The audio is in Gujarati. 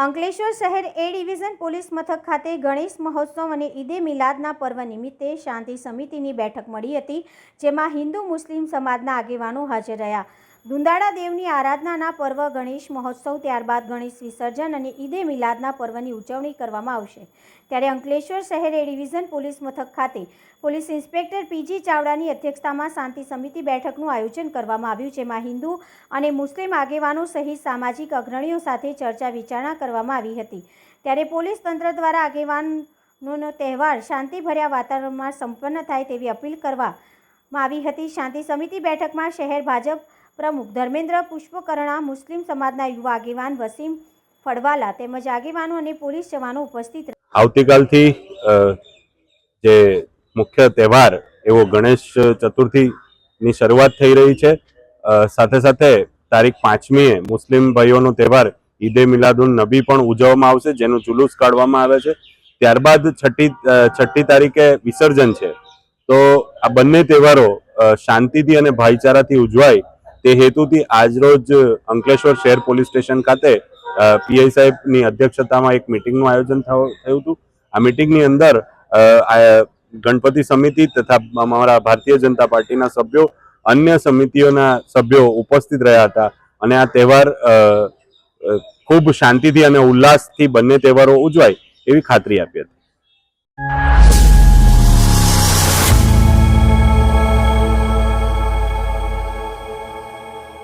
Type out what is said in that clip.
અંકલેશ્વર શહેર એ ડિવિઝન પોલીસ મથક ખાતે ગણેશ મહોત્સવ અને ઈદે મિલાદના પર્વ નિમિત્તે શાંતિ સમિતિની બેઠક મળી હતી, જેમાં હિન્દુ મુસ્લિમ સમાજના આગેવાનો હાજર રહ્યા. દુંદાળા દેવની આરાધનાના પર્વ ગણેશ મહોત્સવ ત્યારબાદ ગણેશ વિસર્જન અને ઈદે મિલાદના પર્વની ઉજવણી કરવામાં આવશે. ત્યારે અંકલેશ્વર શહેર એ ડિવિઝન પોલીસ મથક ખાતે પોલીસ ઇન્સ્પેક્ટર પીજી ચાવડાની અધ્યક્ષતામાં શાંતિ સમિતિ બેઠકનું આયોજન કરવામાં આવ્યું, જેમાં હિન્દુ અને મુસ્લિમ આગેવાનો સહિત સામાજિક અગ્રણીઓ સાથે ચર્ચા વિચારણા કરવામાં આવી હતી. ત્યારે પોલીસ તંત્ર દ્વારા આગેવાનોનો તહેવાર શાંતિભર્યા વાતાવરણમાં સંપન્ન થાય તેવી અપીલ કરવામાં આવી હતી. શાંતિ સમિતિ બેઠકમાં શહેર ભાજપ પ્રમુખ ધર્મેન્દ્ર પુષ્પકરણા મુસ્લિમ સમાજના યુવા આગેવાન વસીમ ફળવાલા તેમજ આગેવાનો અને પોલીસ જવાનો ઉપસ્થિત આવતીકાલથી જે મુખ્ય તહેવાર એવો ગણેશ ચતુર્થીની શરૂઆત થઈ રહી છે. સાથે સાથે તારીખ પાંચમીએ મુસ્લિમ ભાઈઓનો તહેવાર ઈદે મિલાદુન નબી પણ ઉજવવામાં આવશે, જેનું જુલુસ કાઢવામાં આવે છે. ત્યારબાદ છઠ્ઠી છઠ્ઠી તારીખે વિસર્જન છે. તો આ બંને તહેવારો શાંતિથી અને ભાઈચારાથી ઉજવાય તે હેતુથી આજરોજ અંકલેશ્વર શહેર પોલીસ સ્ટેશન ખાતે પીઆઈ સાહેબની અધ્યક્ષતામાં એક મિટિંગનું આયોજન થયું હતું. આ મિટિંગની અંદર ગણપતિ સમિતિ તથા અમારા ભારતીય જનતા પાર્ટીના સભ્યો, અન્ય સમિતિઓના સભ્યો ઉપસ્થિત રહ્યા હતા. અને આ તહેવાર ખૂબ શાંતિથી અને ઉલ્લાસથી બંને તહેવારો ઉજવાય એવી ખાતરી આપી હતી.